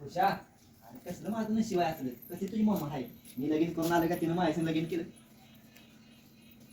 खुशा अरे कसलं माझं आहे असलं. कशी तुझी मम्मा आहे? मी लगीन करून आलं का तिनं माझ्या लगीन केलं?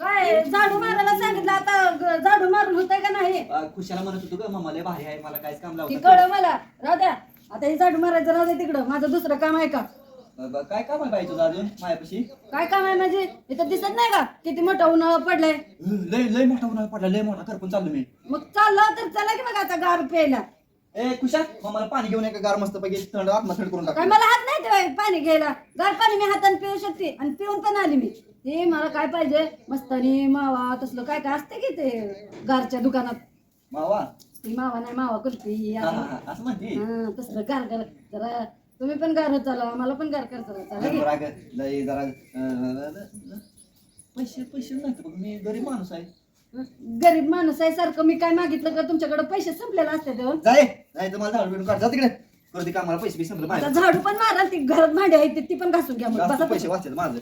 काय झाडू मारायला सांगितलं आता झाडू मारून होतंय का नाही? अं, खुशाला म्हणत होतो ग मम्मा लय भारी आहे मला काहीच काम ती लावतं कळ मला. राहू द्या. आता हे झाडू मारायचं राहू द्या तिकडं. माझं दुसरं काम आहे का? ब- ब- काय काम आहे बाई तुझं अजून माझ्यापाशी काय काम आहे म्हणजे इथं दिसत नाही का? किती मोठा उन्हाळा पडलाय. लय लय मोठा उन्हाळा पडला लय मोठा करपून चाललो मी. मग चाललं तर चला की मग आता गार प्यायला. ए खुशा मला पाणी घेऊन एका गार मस्त पैकी थंड करून काय टाक मला हात नाही ते पाणी घ्यायला. गार पाणी मी हाताने पिऊ शकते आणि पिऊन पण आली मी. ते मला काय पाहिजे? मस्तानी मावा तसलं काय काय असते की ते गारच्या दुकानात? मावा? ती मावा नाही मावा कुल्फी हा. हा, हा, असं म्हणते? हा, तसलं गार गार. जरा तुम्ही पण गार चला मला पण गार कर चला चला की. जरा अगं, लय जरा अं, पैसे पैसे नाही बघ मी गरीब माणूस आहे. गरीब माणूस आहे सारखं. मी काय मागितलं का तुमच्याकडे पैसे संपलेले असते तेव्हा जाय जाय तर मला झाडू बिडू काढ. जा तिकडे. करू दे कामाला पैसे बी संपले आता माझे झाडू पण मारा ती. घरात भांडी आहे ती- ती पण घासून घ्या मग. जास्त बसा पैसे वाचले माझं.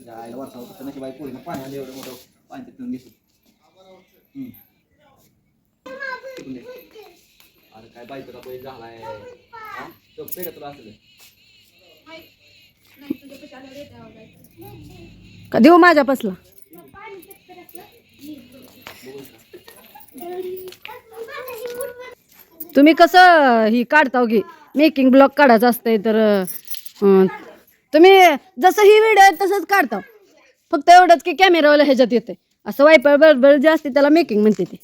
जायला वाचावं कसं नशी बाई पोरीनं पाणी आलं एवढं मोठं पाणी ते पिऊन घेतो हम्म. टिकून दे. अरे काय बाईचा का बैल झालाय. हा? तुला असलं. का देऊ माझ्या पसला तुम्ही कसं ही काढता की? मेकिंग ब्लॉग काढायचं असतंय तर तुम्ही जसं ही व्हिडिओ आहे तसंच काढता फक्त एवढंच की कॅमेरावाला ह्याच्यात येते असं वायपर बरोबर जे असते त्याला मेकिंग म्हणते ते.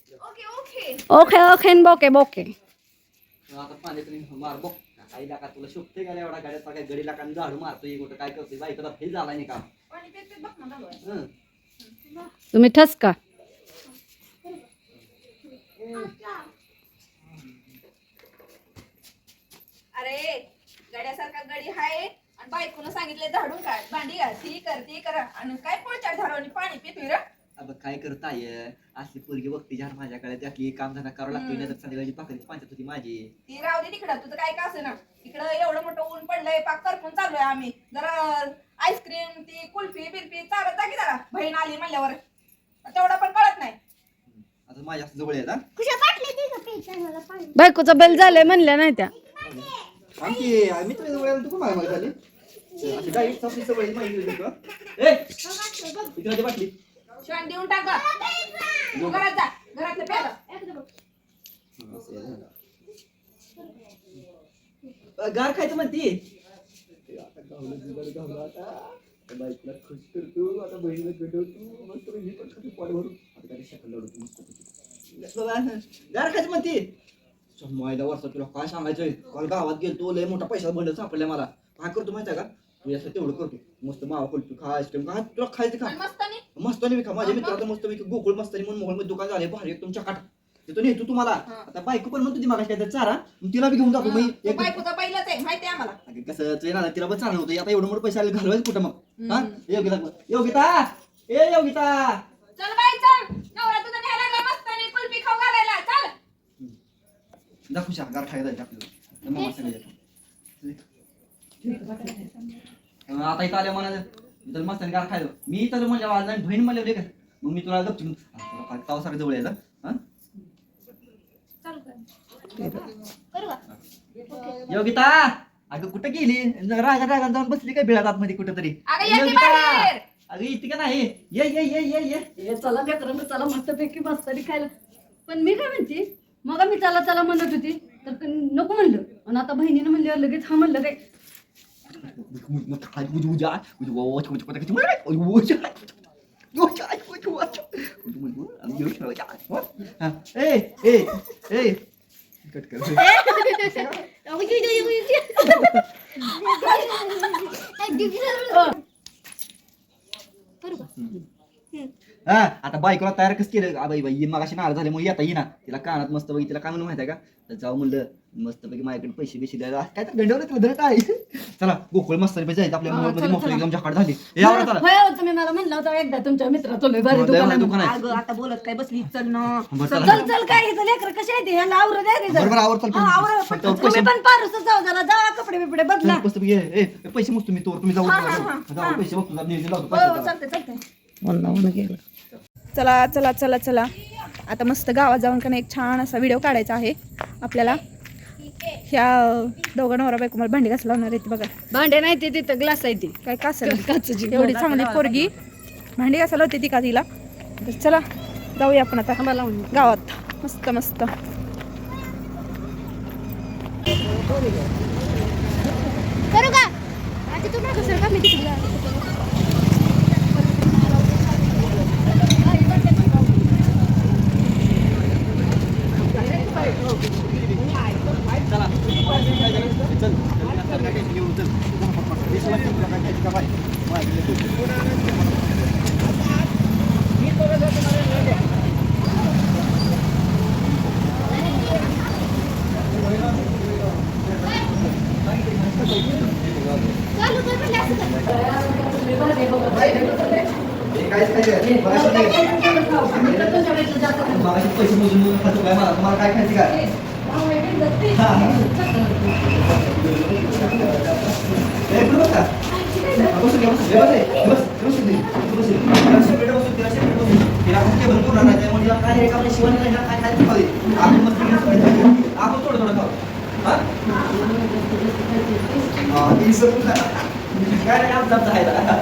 ओके ओके न बोके बोके आता पाणी तरी मार बघ. काही लाका तुला शोभते का रे एवढा गाड्यात काय गडी लाका झाडू मारतोय कुठं काय करतोय बाईकडे फेल झालाय नाही का हं. तुम्ही ठसका अरे गड्यासारखा गडी हाय. आणि बायकोनं सांगितले झाडून काढ भांडी घाल ती कर ती करा. आणि काय पुढच्या झाडावणी पाणी पितोय रे? अब काय करताय असली पोरगी बघते जहार माझ्याकडे त्यातली काम धंदा करावं लागतोय नाही तर संध्याकाळची पाकळी पंचायत होती माझी. ती राहू दे तिकडं तुझं काय का ना तिकडं एवढं मोठं ऊन पडलंय पाक करपून चाललोय आम्ही. जरा आईस्क्रीम ती कुल्फी बिल्फी चालत जा की जरा. बहीण आली म्हणल्यावर. तेवढं पण कळत नाही. आता माझ्या जवळ बायकोचा बेल झालंय म्हणल्या नाही त्या. आमची मित्र जवळ आहे, तू कोण मागे झाली. अशी डायरेक्ट आपली सवय आहे, माहिती आहे तुला? ए इकडे बाटली शिवाय देऊन टाक गं. तू घरात जा घरातलं प्याला अ, गार खायचं म्हणते. बाईकला खुश करतो आता बहिणीला पेटवतो मस्त बहिणी पण खाते पोट भरून. आता काय शकल लढवतो मस्त गार खायचं म्हणते. मैदा वर्षा तुला काय सांगायचंय? काल गावात गेलतो लय मोठा पैसा बंडल सापडला मला. काय करतो माहिती का? तू याचं तेवढं करतो. मस्त मावा कुल्फी खा आईस्क्रीम खा. तुला खायचं खा मस्तानी? मस्तानी खा. माझ्या मित्राचं मस्त पैकी गोकुळ मस्तानी म्हणून मोहलमध्ये दुकान झाले भारी तुमच्या काठ तिथून नेतो तुम्हाला. हा. आता बायको पण म्हणतो ती मागाशी काय चारा मग तिला बी घेऊन जातो मी तो एक बायकोचा पहिलाच आहे माहिती आहे आम्हाला. अगं कसं ते ना तिला पण चाललं होतं. आता एवढं मोठं पैसे आले घालवायचं कुठं मग? हा? हम्म. योगिता योगिता! ए योगिता! चल बाई चल. नवरा तुझा न्यायला लागला मस्तानी कुल्फी खाऊ घालायला. चल. दाखवू शा गार खायला जायचं आपल्याला. अं, आता इथं आल्या मला तर मस्त गार खायला मी तर म्हणजे नाही बहीण का मग मी तुला गपचून तुला तावसारखं जवळ यायला. योगिता अगं कुठं गेली? रागा रागा जाऊन बसली काय बिळात आतमध्ये कुठं तरी अगं ये की बाहेर. अगं इथे का नाही? ये ये ये ये ये. हे चला लेकरांना चला मस्तपैकी मस्तानी खायला. पण मी काय म्हणते मग मी चला चला म्हणत होती तर क- नको म्हणलं. आणि आता बहिणीनं म्हणल्यावर लगेच हा म्हणलं काय? Ei! Good, good. आता बायकोला तयार कसं केलं? आ बाई बाई मगाशी नाराज झाले मग येता येईना. तिला कानात मस्त पैकी तिला काय म्हणून माहिती आहे का? तर जाऊ म्हणलं मस्त पैकी माझ्याकडे पैसे बिशे द्यायला. काय तर गंडवलं तुला धरत आहे. चला गोकुळ मस्त जायचं. आपल्या हा, मोबाईल मध्ये चला, मोकळी चला. एकदम झाकाड झाली. चला. होय हो, तुम्ही मला म्हणलं होतं एकदा तुमच्या मित्राचं लय भारी हो, लय दुकान भारी आहे. दुकान आहे. अगं आता बोलत काय बसली? चल ना. बरं, चल चला. चल काय इथं लेकर कसे आहे चल हा, तुम्ही पैसे. पण पारूसच जाऊ जरा जा कपडे बिपडे बदला. मस्त पैकी ए, ए, पैसे मग तुम्ही तोवर तुम्ही जाऊ हा, हा, हा, जाऊ पैसे बघ नियोजन लावतो हो हो, चालतंय चालतंय. चला चला चला चला. आता मस्त गावात जाऊन का नाही एक छान असा व्हिडिओ काढायचा आहे आपल्याला. ह्या दोघं नवरा बायको मला भांडी घासायला लावणार आहे ती बघा. भांडे नाही ते तिथं ग्लास आहे ती. काय का असेल काचेची. एवढी चांगली पोरगी. भांडी घासायला होती ती का तिला? तर चला जाऊया आपण आता लावून गावात. मस्त मस्त. करू का? आता तू सर का मी तिकडे चालू कर म्हणलं असं कर. मागाशी पैसे मोजून तुम्हाला काय खायचं का हा, हा. ए, इकडं बस का? हा, बसून घ्या, बसून घ्या. बस, ए, बस, बसून दे. बसून दे. तिला separate बसून, तिला separate बसून. तिला आपण टेबल पूर्ण नाही, त्यामुळे तिला काय आहे का आपल्या शिवानी नाही ना, काय खायचं खाऊ दे. आपण मस्त तिला सगळं खाऊ दे. आपण थोडं थोडं खाऊ. हा? हा, ही सगळं खा. काय नाही, आमचं आमचं आहे ना.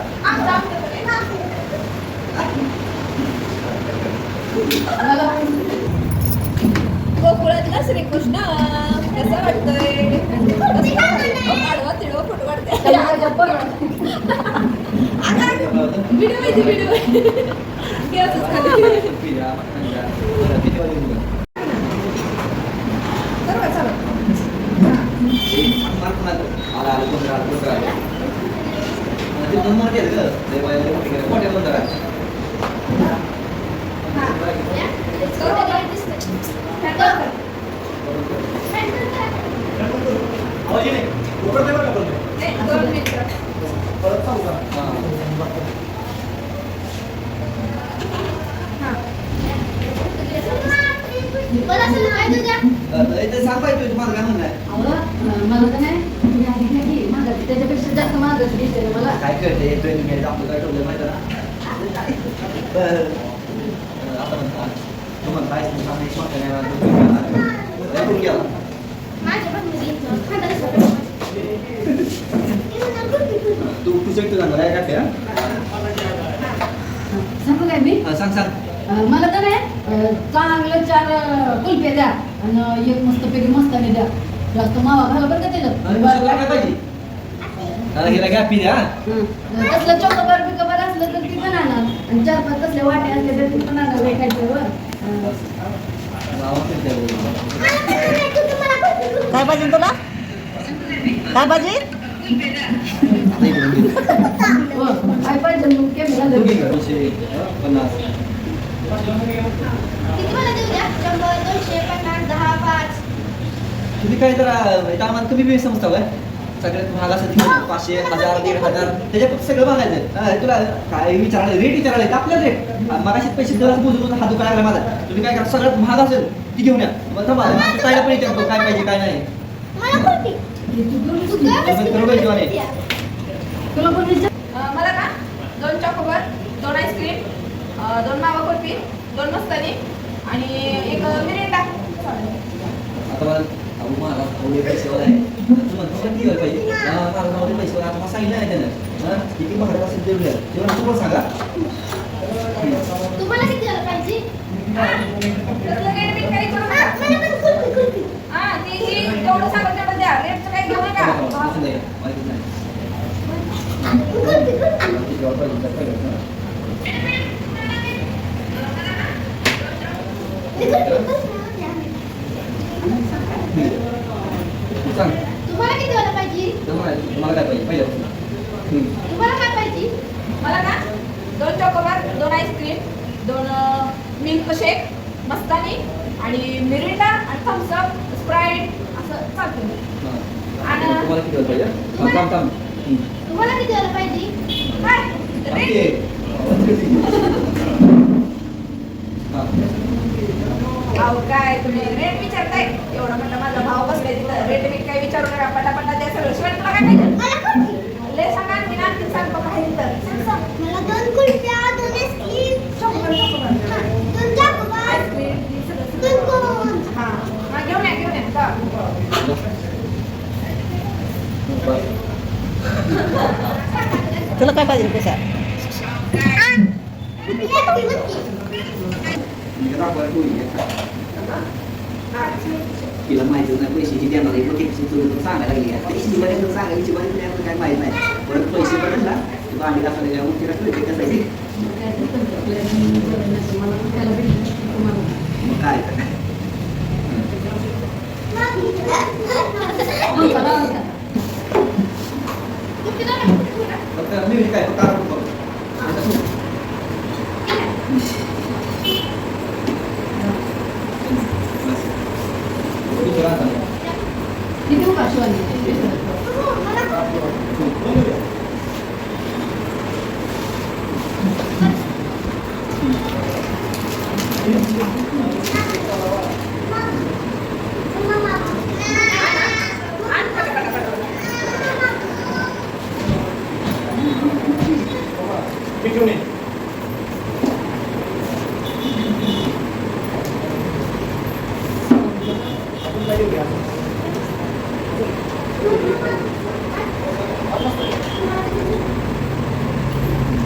गोकुळातला श्रीकृष्ण कसं मला असं काय तुझ्या अं, इथे सांग पाहिजे तुझं माझं काय म्हणणं आहे? आवडा मला तर नाही तुम्ही आधी घ्या की मागं त्याच्यापेक्षा जास्त मागच दिसते मला काय कळते ट्रेनिंग घ्यायचं आपलं काय ठेवलं माहिती ना बरं अं, आता म्हणता तू म्हणताय तू सांग एक वाक्य नाही मला, तू काय करणार? लय बोल गेला. माझ्या बघ खांदा तू तू check तुझा मला काय काय सांगू काय मी हा, सांग सांग अं, मला तर नाही अं, चांगलं चार अं, कुल्फे द्या आणि एक मस्त पैकी मस्तानी द्या जास्त मावा घाला बरं का आणि त्याच्यात दुसरं काय पाहिजे हा, हिला काय पी द्या हं. तसलं चोकोबार बिकोबार असलं तर ती पण आणा. आणि चार पाच तसले वाटे असले तर ती पण आणा वेकायच्यावर काय पाहिजे तुला? काय पाहिजे काय पाहिजे मग. दोनशे पन्नास. किती मला देऊ द्या? शंभर दोनशे पन्नास दहा पाच. तुम्ही काय इथं आम्हाला तुम्ही बी समजता काय सगळ्यात महाग असं तिकडे पाचशे हजार दीड हजार त्याच्यात सगळं बघायचं. तुला काय विचारायला रेट विचारायला तर आपल्याला रेट मगाशी पैसे दर मोजून हा दुकान लागला माझा. तुम्ही काय करा सगळ्यात महाग असेल ती घेऊन या. मग थांबा तू ताईला पण विचारतो काय पाहिजे काय नाही. मला काय ना दोन चॉकोबार दोन आईस्क्रीम दोन मावा कुल्फी दोन मस्तानी आणि एक मिरिंडा. आता मला अहो मला एवढे पैसेवाला आहे तू म्हणतो पण किती पाहिजे मला एवढे पैसेवाला आता मला सांगितलं त्यानं किती असेल तेवढं सांगा तुम्हाला किती झालं पाहिजे तसलं काही सांग. तुम्हाला किती वाला पाहिजे? तुम्हाला तुम्हाला काय पाहिजे? पहिलं. तुम्हाला काय पाहिजे? मला ना दोन चॉकोबार दोन आईस्क्रीम दोन मिल्क शेक मस्तानी आणि मिरिंडा आणि थम्सअप स्प्राईट असं चालतं. आणि- तुम्हाला किती वेळ पाहिजे? थांब थांब. तुम्हाला किती वाला पाहिजे? काय रेट. हा. अहो काय तुम्ही रेट विचारताय? एवढा मोठा माझा भाव बसलाय तिथं. रेट बीट काय विचारू नका. पटापटा द्या सगळं. शिवाय तुला काय पाहिजे लय सांगा आणखी आणखी सांगतो काय तिथं सांग सांग. मला दोन कुल्फ्या दोन आईस्क्रीम चॉकोबार चॉकोबार दोन चॉकोबार आईस्क्रीम ती सगळं सगळं. हा. हा, घेऊन या घेऊन या. जा. तुला काय पाहिजे पैसा? तिला माहिती नाही पैशाची किती आहे तुला सांगायला लागली पैसे बरेच सांगायची बरेच नाही काय माहीत नाही परत पैसे पण ना तुला तिला कळते कसं आहे ते. मग काय फक्त मी काय फक्त आराम करतो. बस. दुसरं आता नाही.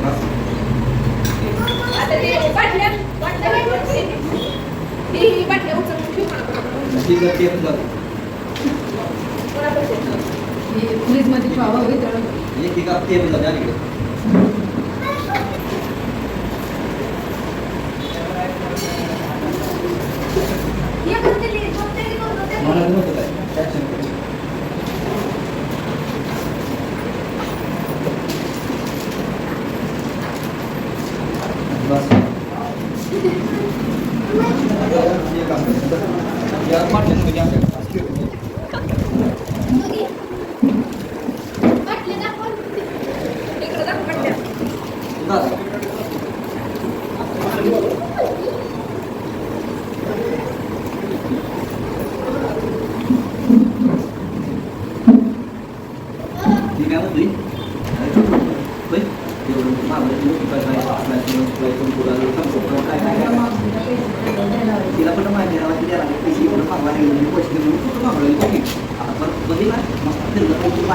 बस. आता ते बाटल्या बाटल्या काय करते? ती बाटल्या उचलून ठेव मला. ठीक आहे, ते पण जाऊ. कोणाकडे ठेव? फ्रीजमध्ये ठेवावं वितळून एक एक आप ते पण जाऊ द्या इकडे. एक होते ती, दोन तरी दोन होते. मला नव्हतं काय. Tension नको. बस. हे काम कर. या पाटल्यानं घ्या. इकडे दाखव बाटल्या. बस. मी काय म्हणतोय? होय? एवढं मागं ठेवून काय काय आपल्या ठेवून काय कोण बोलायला सांगतो, कोण काय काय काय. तिला पण माहिती आहे, तिला पैसे एवढं मागवा लागले, म्हणजे पैसे देऊन कुठं मागवलं? ओके. आता परत बघितलं ना, मग फिरलं तर तू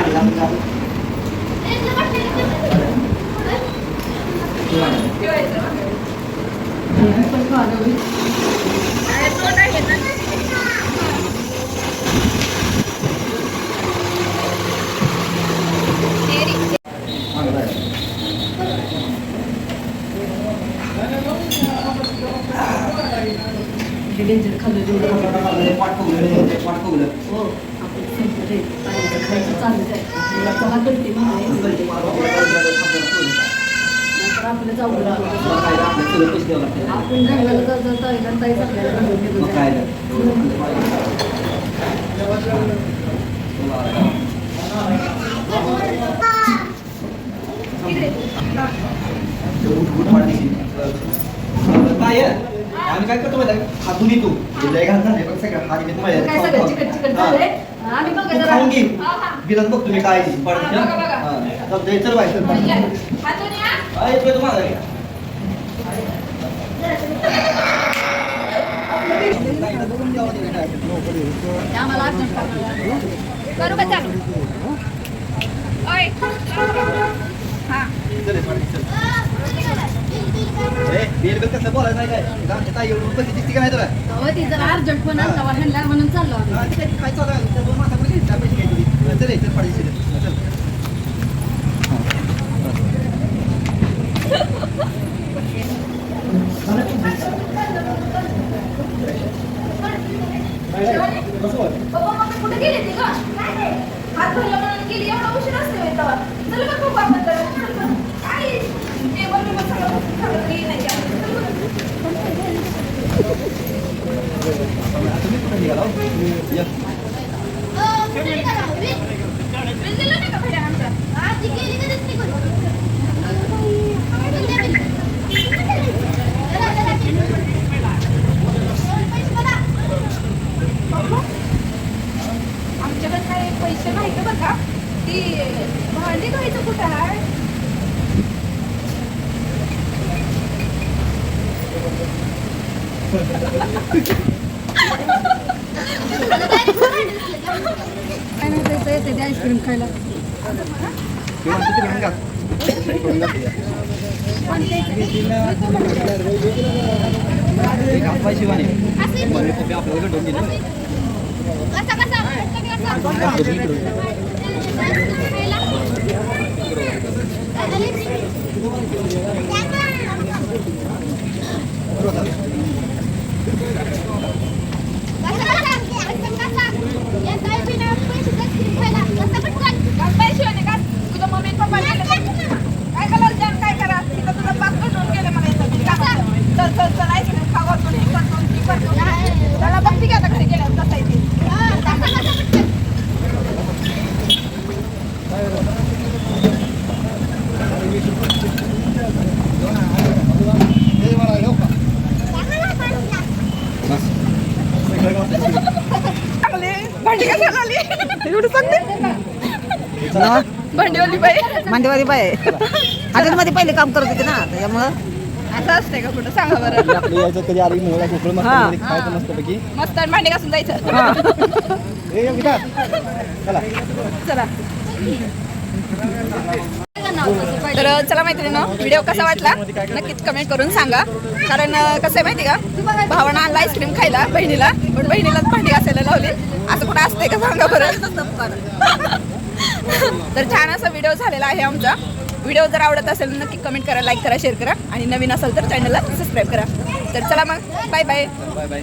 हो पाण्याचं खायचं चालूच आहे आपल्याला चहा करते महागाई नंतर मला आपलं जाऊ काय. आपण आपल्याला घालून काय जायचं. काय? आम्ही काय करतो माहिती? हातून येतो हात येतो माझ्या. काय सगळं चिकट चिकट. झालंय आम्ही बघा तू जरा खाऊन घे. हा, हा. बिलात बघ तुम्ही काय चल बाय करू का चालू. कसलं बोलायचं नाही काय? आमच्या ताई एवढं पैसे दिसते का नाही तुला? तेव्हा ती जरा अर्जंट पण ह्यांना म्हणून चाललो आम्ही. काय चालू दोन घेतला पैसे घ्यायचे. चल, चल, पाडीशी चल. चल. बाबा मम्मी कुठे गेली ती ग हात धुयला म्हणून गेली एवढा उशीर असते होय तेव्हा चल बघ बघू आपण तर काय टेबल बिबल सगळं बसून खाल्लं तरी नाही काय. चल बघ. तुम्ही कुठं निघाला हो? या. बिल दिलं नाही का भैया आमच्या आमच्याकडे काय पैसे माहिती बरं का ती भांडी धुवायचं कुठं आहे येते आईस्क्रीम खायला किंवा किती मिळून घ्या. करून घ्या. एक हातपाय शिवाने. मम्मी पप्पा आपल्याला भेटून दिलं. कसा कसा काय शिवाने का तुझं मम्मी पप्पा गेले काय कलर जाण काय करा तिथं तुझं पाच करून गेले मला इथं का चल चल चल आईस्क्रीम खाऊ घालतो हे करतो ती करतो त्याला बघती का आता घरी गेल्यावर कसं आहे भांडीवाली बाई. मांडीवाली बायमध्ये पहिले काम करत होते ना त्याच्यामुळं असं असतंय का कुठं? सांगा बरं. आपलं यायचं कधी आली मोहळा कोकळ मस्त. मध्ये खायचं मस्तपैकी मस्त आणि भांडी घासून जायचं. ए चला. चला. तर चला मैत्रिणी व्हिडिओ कसा वाटला? नक्कीच कमेंट करून सांगा. कारण कसं आहे माहिती का? भावानं आणला आईस्क्रीम खायला बहिणीला. पण बहिणीलाच भांडी घासायला लावली. असं कुठं असतंय का? सांगा बरं. तर छान असा व्हिडिओ झालेला आहे आमचा. व्हिडिओ जर आवडत असेल नक्की कमेंट करा लाईक करा शेअर करा. आणि नवीन असेल तर चॅनलला सबस्क्राईब करा. तर चला मग बाय बाय बाय बाय